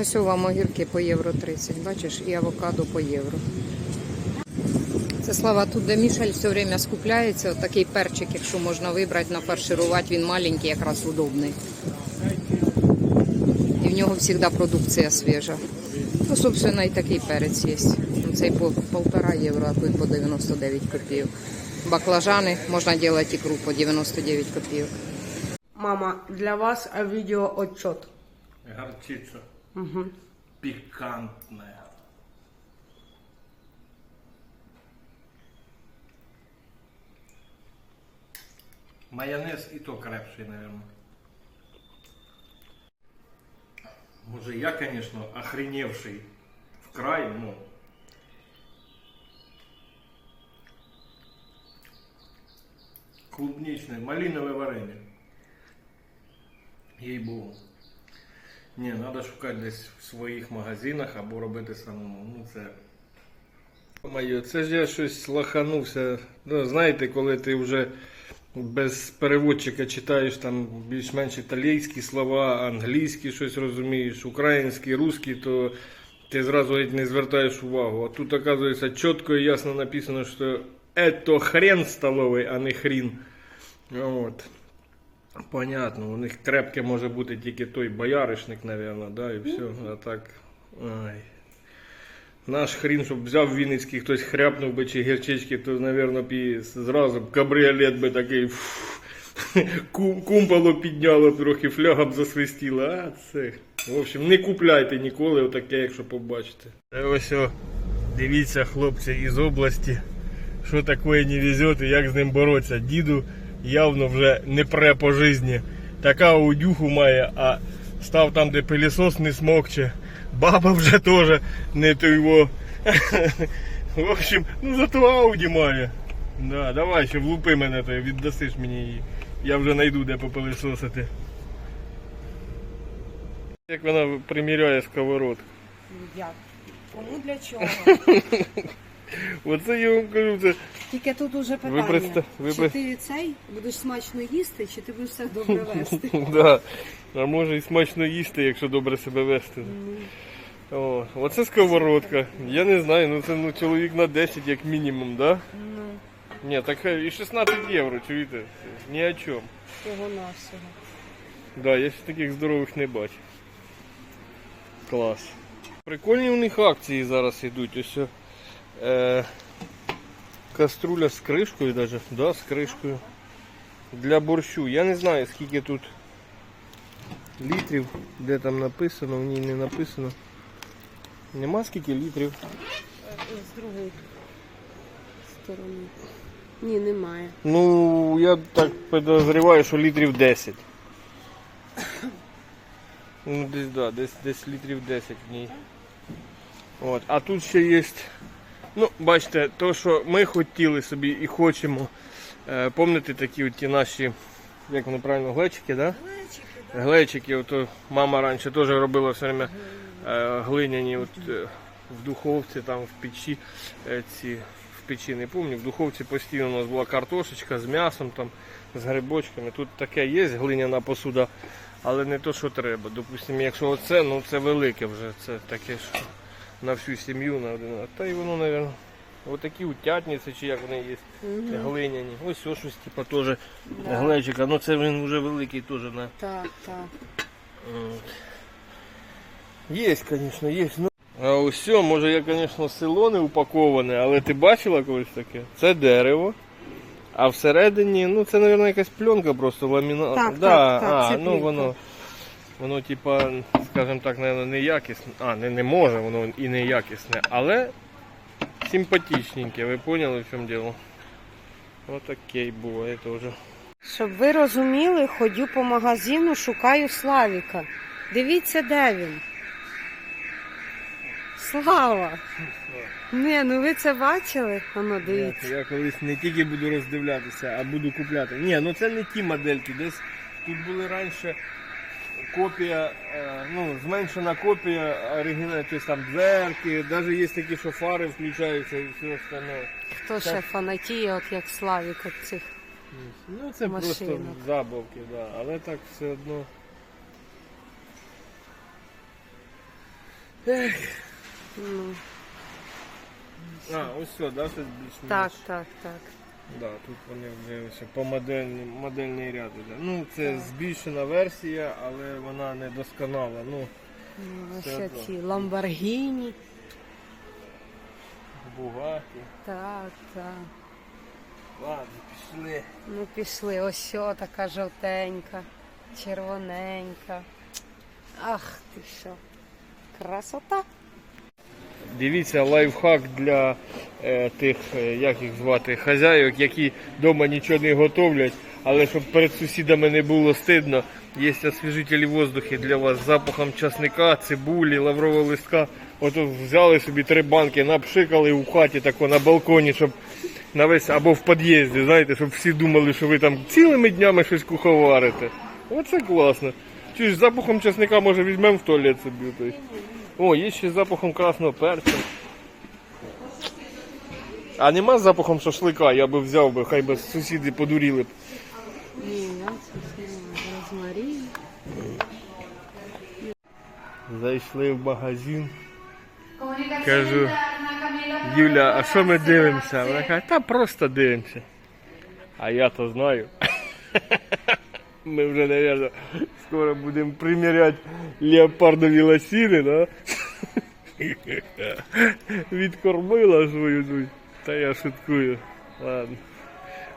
Ось у вам огірки по євро 30, бачиш, і авокадо по євро. Це слава тут, де Мішель все время скупляється. От такий перчик, якщо можна вибрати, нафарширувати, він маленький, якраз удобний. І в нього завжди продукція свіжа. Ну, собственно, і такий перець є. Ну, Цей по полтора євро, а той по 99 копійок. Баклажани можна робити ікру по 99 копійок. Мама, для вас видеоотчет. Горчица. Пикантная. Майонез и то крепший, наверное. Може, я, конечно, охреневший в край, но... Клубничное, малиновое варенье. Їй-богу. Ні, треба шукати десь в своїх магазинах або робити самому. Ну це. Моє, це ж я щось лаханувся. Ну, знаєте, коли ти вже без переводчика читаєш там більш-менш італійські слова, англійські щось розумієш, українські, русські, то ти зразу не звертаєш увагу. А тут, оказується, чітко і ясно написано, що это хрен столовий, а не хрін. От. Понятно, у них крепке може бути тільки той бояришник, напевно, да, і все. А так. Ай. Наш хрін, щоб взяв Вінницький, хтось хряпнув би чи гірчички, то, б і зразу б кабріолет би такий фу, кум- кумпало підняло трохи, фляга б засвистіла. А це. В общем, не купляйте ніколи отаке, якщо побачите. Це ось о, дивіться, хлопці із області, що таке не везет і як з ним боротися. Діду явно вже не пре по житті. Така аудюху має, а став там, де пилісос не смокче. Баба вже теж не то його. В общем, ну зато Ауді має. Да, давай ще влупи мене, то віддасиш мені її. Я вже знайду де попилисосити. Як вона приміряє сковородку. Як? Кому для чого? Оце я вам кажу, це Тільки тут уже питання. представ- ви Чи ти цей будеш смачно їсти, чи ти будеш все добре вести? Да. А може і смачно їсти, якщо добре себе вести. О, оце сковородка. Я не знаю, ну це ну, чоловік на 10 як мінімум, да? Ну, Ні, так і 16 євро, чуєте? Ні о чому. всього навсього. Да, я ще таких здорових не бачу. Клас. Прикольні у них акції зараз йдуть. Ось е, каструля з кришкою даже. Да, з кришкою. Для борщу. Я не знаю скільки тут літрів, де там написано, в ній не написано. Нема скільки літрів. З другої сторони. Ні, немає. Ну, я так підозріваю, що літрів 10. Ну, десь, да, десь, десь літрів 10 в ній. От. А тут ще є. Ну, бачите, то, що ми хотіли собі і хочемо. Е, помните такі от ті наші, як вони правильно, глечики, да? Глечики, ото мама раніше теж робила все время е, глиняні от, е, в духовці, там в печі е, ці в печі не пам'ятаю, в духовці постійно у нас була картошечка з м'ясом, там, з грибочками. Тут таке є глиняна посуда, але не то, що треба. Допустимо, якщо оце, ну це велике вже, це таке, що на всю сім'ю, на один. Та й воно, мабуть, отакі утятниці, чи як вони є, глиняні. Ось ось щось, типу, теж глечика. Ну це він вже великий теж на. Так, так. Є, звісно, є. Ну. А ось, може я, звісно, село не упаковане, але ти бачила колись таке? Це дерево. А всередині, ну це, мабуть, якась пленка просто ламінат. Так, да, так, так, а, це ну воно, воно, типа, скажімо так, мабуть, неякісне. А, не, не може, воно і неякісне, але симпатичненьке, ви поняли, в чому діло? Отакей буває теж. Щоб ви розуміли, ходю по магазину, шукаю Славіка. Дивіться, де він. Слава! Не, ну ви це бачили? Воно дивіться. Я колись не тільки буду роздивлятися, а буду купляти. Ні, ну це не ті модельки. Десь тут були раніше копія, е, ну, зменшена копія оригінальної, тобто там дверки, навіть є такі, що фари включаються і все остальне. Хто ще фанатіє, от як Славік от цих. Ну це просто забавки, да. але так все одно. Ну, А, ось все, да, щось більш так, так, так. Да, тут вони вже по модельний, модельний ряд іде. Ну, це збільшена версія, але вона не досконала. Ну, Ну, Все одно. ці Ламборгіні. бугаті. Так, так. Ладно, пішли. Ну пішли, ось о, така жовтенька, червоненька. Ах ти що. Красота. Дивіться, лайфхак для е, тих, е, як їх звати, хазяїв, які вдома нічого не готовлять, але щоб перед сусідами не було стидно, є освіжителі воздухи для вас запахом часника, цибулі, лаврового листка. От взяли собі три банки, напшикали у хаті тако на балконі, щоб на весь або в під'їзді, знаєте, щоб всі думали, що ви там цілими днями щось куховарите. Оце класно. Чи ж запахом часника може візьмемо в туалет собі. О, є ще з запахом красного перця. А нема з запахом шашлика, я би взяв би, хай би сусіди подуріли б. Ні. Розмарин. Зайшли в магазин. Кажу, Юля, а що ми дивимося? Вона каже, та просто дивимося. А я то знаю. Ми вже, мабуть, скоро будемо приміряти леопардові лосіни, да? Відкормила свою дуть. Та я шуткую. Ладно.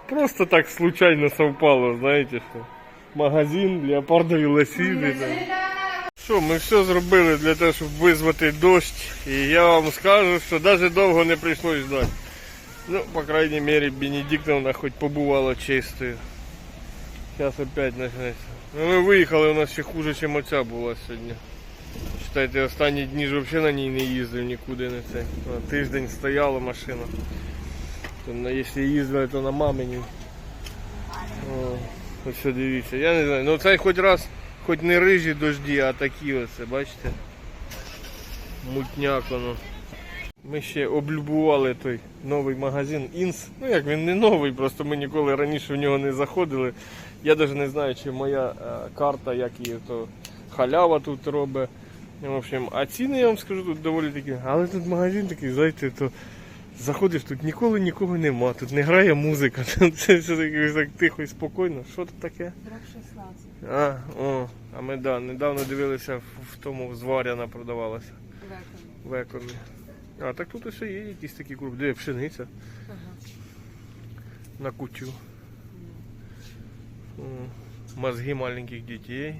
Просто так случайно совпало, знаєте що. Магазин, леопардові лосіни. Там. Що, ми все зробили для того, щоб визвати дощ. І я вам скажу, що навіть довго не прийшлось ждати. Ну, по крайней мере, Бенедиктовна хоч побувала чистою. Зараз опять почнеться. Ну, ми виїхали, у нас ще хуже, ніж оця була сьогодні. Считайте, останні дні ж взагалі на ній не їздив нікуди не це. Тиждень стояла машина. То, якщо їздили, то на мамині. Ось дивіться. Я не знаю. Ну цей хоч раз, хоч не рижі дожді, а такі оце, бачите? Мутняк воно. Ми ще облюбували той новий магазин Інс. Ну як він не новий, просто ми ніколи раніше в нього не заходили. Я навіть не знаю, чи моя е, карта, як її то халява тут робить. В общем, а ціни я вам скажу тут доволі такі. Але тут магазин такий, знаєте, то заходиш, тут ніколи нікого нема, тут не грає музика, тут це все таке так тихо і спокійно. Що тут таке? А, о, а ми да, недавно дивилися в, в тому зваряна продавалася в екомі. А так тут ще є якісь такі крупи. Де пшениця Ага. на кутю. Мозги маленьких детей.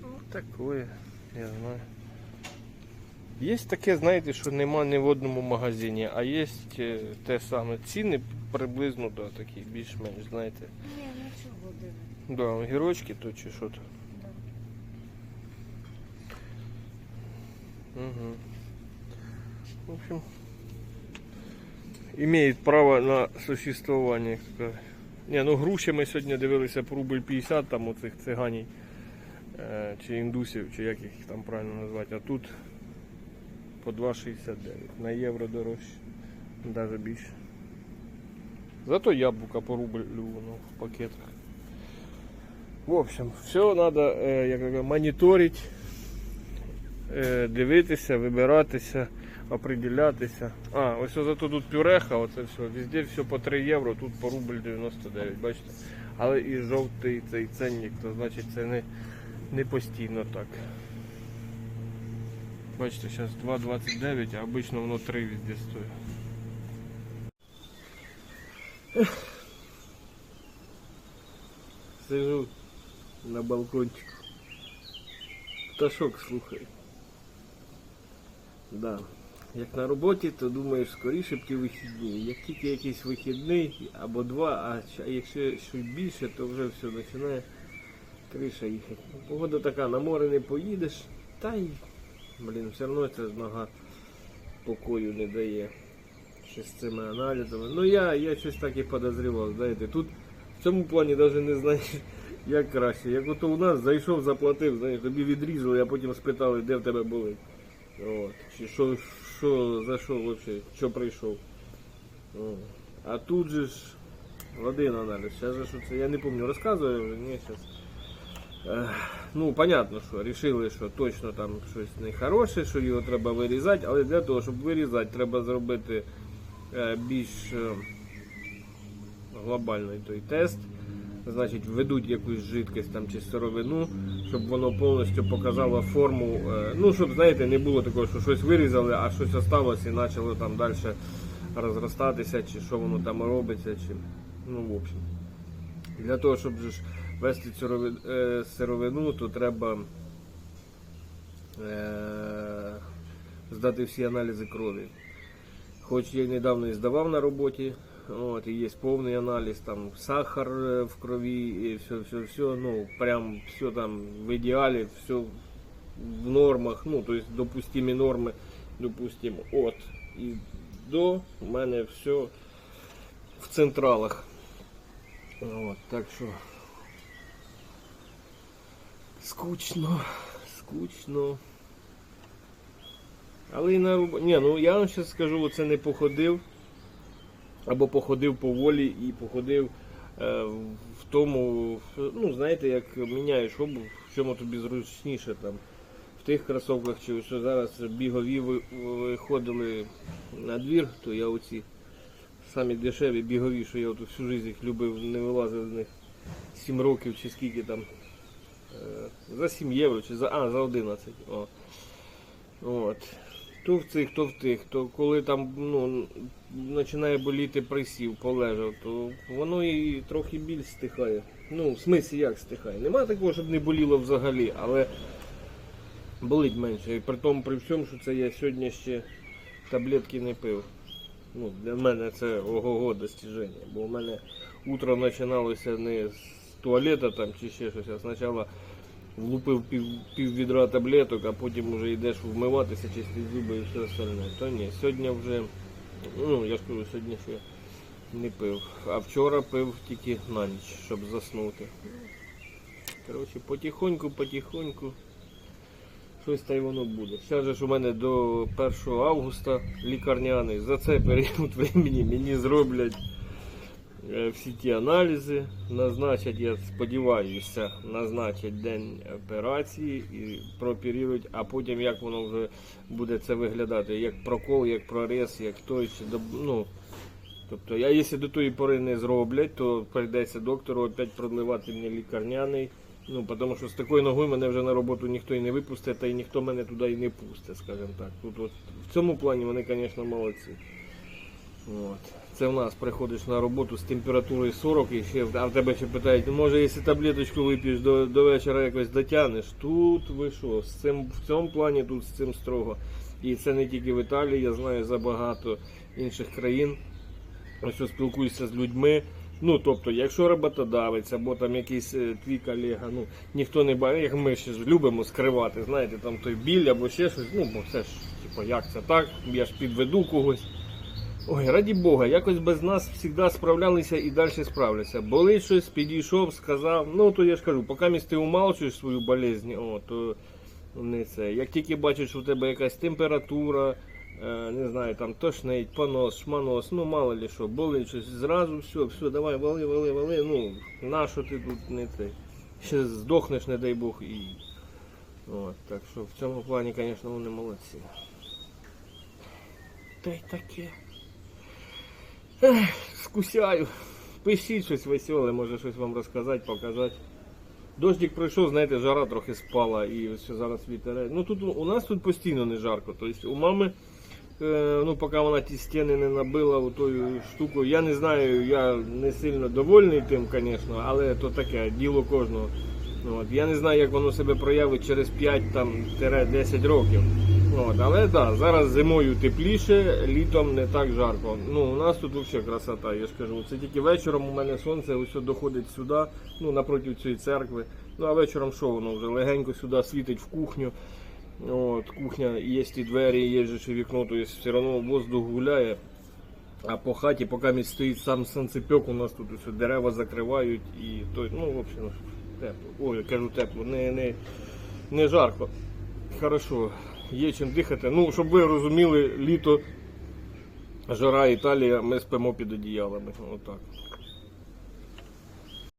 Ну, такое, я знаю. Є таке, знаєте, що нема ні в одному магазині, а є е, те саме. Ціни приблизно да, такі, більш-менш, знаєте. Ні, нічого диви. Да, огірочки то чи що то. Угу. В общем, имеет право на существование. кажуть. Ні, ну груші ми сьогодні дивилися по рубль 50 там оцих циганів. Е, чи індусів, чи як їх там правильно назвати. А тут по 2,69. На євро дорожче. Навіть більше. Зато яблука по рублю воно в пакетах. В общем, все треба як моніторити, е, дивитися, вибиратися, определятися. А, ось зато тут пюреха, оце все. Везде все по 3 євро, тут по рубль 99, бачите. Але і жовтий цей ценник, то значить це не, не постійно так. Бачите, зараз 2,29, а обично воно 3 везде стоїть. Сижу на балкончику. Пташок слухаю. Да. Як на роботі, то думаєш скоріше б ті вихідні. Як тільки якийсь вихідний або два, а якщо щось більше, то вже все починає криша їхати. Ну, Погода така, на море не поїдеш, та й, блін, все одно ця нога покою не дає. Ще з цими аналізами. Ну я, я щось так і подозрівав, знаєте, тут в цьому плані навіть не знаю, як краще. Як ото у нас зайшов, заплатив, знаєш, тобі відрізали, а потім спитали, де в тебе були. От. Чи що, що за що що прийшов. А тут же ж один аналіз. Зараз же що це, я не пам'ятаю, розказую, ні, зараз. Ну, понятно, що рішили, що точно там щось нехороше, що його треба вирізати, але для того, щоб вирізати, треба зробити е, більш е, глобальний той тест. Значить, введуть якусь жидкість там чи сировину, щоб воно повністю показало форму. е, Ну, щоб, знаєте, не було такого, що щось вирізали, а щось осталось і почало там далі розростатися, чи що воно там робиться, чи. Ну, в общем. Для того, щоб ж вести е, сировину, то треба е, здати всі аналізи крові. Хоч я недавно і здавав на роботі, от, і є повний аналіз, там сахар е, в крові, і все, все, все, ну, прям все там в ідеалі, все в нормах, ну, то есть допустимі норми, допустимо, от і до у мене все в централах. От, так що скучно, скучно. Але і на роботі. Ні, ну я вам ще скажу, це не походив. Або походив поволі і походив е, в тому, ну, знаєте, як міняєш обув, в чому тобі зручніше там. В тих кросовках, чи що зараз бігові виходили на двір, то я оці самі дешеві бігові, що я от всю життя їх любив, не вилазив з них 7 років чи скільки там. е, За 7 євро чи за. А, за 11. О. От. То в цих, то в тих, то коли там ну, починає боліти присів, полежав, то воно і трохи біль стихає. Ну, в смислі як стихає. Нема такого, щоб не боліло взагалі, але болить менше. І при тому, при всьому, що це я сьогодні ще таблетки не пив. Ну, для мене це ого-го достіження. Бо у мене утро починалося не з туалета там чи ще щось, а спочатку влупив пів, пів відра таблеток, а потім вже йдеш вмиватися, чистити зуби і все остальне. То ні, сьогодні вже, ну я ж кажу, сьогодні ще не пив. А вчора пив тільки на ніч, щоб заснути. Коротше, потихоньку, потихоньку. Щось та й воно буде. Же ж у мене до 1 августа лікарняний. За цей період времени мені зроблять всі ті аналізи, назначать, я сподіваюся, назначать день операції і прооперують, а потім як воно вже буде це виглядати, як прокол, як проріз, як той чи ну, Тобто, я, якщо до тої пори не зроблять, то прийдеться доктору опять продливати мені лікарняний. Ну, тому що з такою ногою мене вже на роботу ніхто і не випустить, та й ніхто мене туди і не пустить, скажімо так. Тут от, в цьому плані вони, звісно, молодці. От. Це в нас приходиш на роботу з температурою 40 і ще, а в тебе ще питають, ну може, якщо таблеточку вип'єш до, до вечора якось дотягнеш. Тут ви що, з цим, в цьому плані тут з цим строго. І це не тільки в Італії, я знаю за багато інших країн. Що спілкуюся з людьми. Ну, тобто, якщо роботодавець або там якийсь е, твій колега, ну ніхто не бачить, як ми ще ж любимо скривати, знаєте, там той біль або ще щось, ну бо це ж, типу, як це так, я ж підведу когось. Ой, раді Бога, якось без нас завжди справлялися і далі справляться. Болить щось, підійшов, сказав. Ну то я ж кажу, поки ти умалчуєш свою болезнь, о, то не це. Як тільки бачиш, що у тебе якась температура, е, не знаю, там тошнить, понос, шманос, ну мало ли що, болить щось, зразу все, все, давай, вали, вали, вали. Ну, на що ти тут не цей? Ще здохнеш, не дай Бог, і. От, так що в цьому плані, звісно, вони молодці. Та й таке. Скусяю. Пишіть щось веселе, може щось вам розказати, показати. Дождик пройшов, знаєте, жара трохи спала і ось зараз вітере. Ну тут у- нас тут постійно не жарко. Тобто у мами, е, ну поки вона ті стіни не набила тою штукою, я не знаю, я не сильно довольний тим, звісно, але то таке, діло кожного. От. Я не знаю, як воно себе проявить через 5-10 років. От. Але да, зараз зимою тепліше, літом не так жарко. Ну, у нас тут взагалі красота, я ж кажу. Це тільки вечором у мене сонце ось доходить сюди, ну, напроти цієї церкви. Ну а вечором що воно вже легенько сюди світить в кухню. От, кухня, є і двері, є же ще вікно, то есть все одно воздух гуляє. А по хаті, поки стоїть сам сонцепек, у нас тут усе дерева закривають і то, ну, в общем, тепло. Ой, я кажу тепло, не, не, не жарко. Хорошо, є чим дихати. Ну, щоб ви розуміли, літо, жара Італія, ми спимо під одіялами. Отак.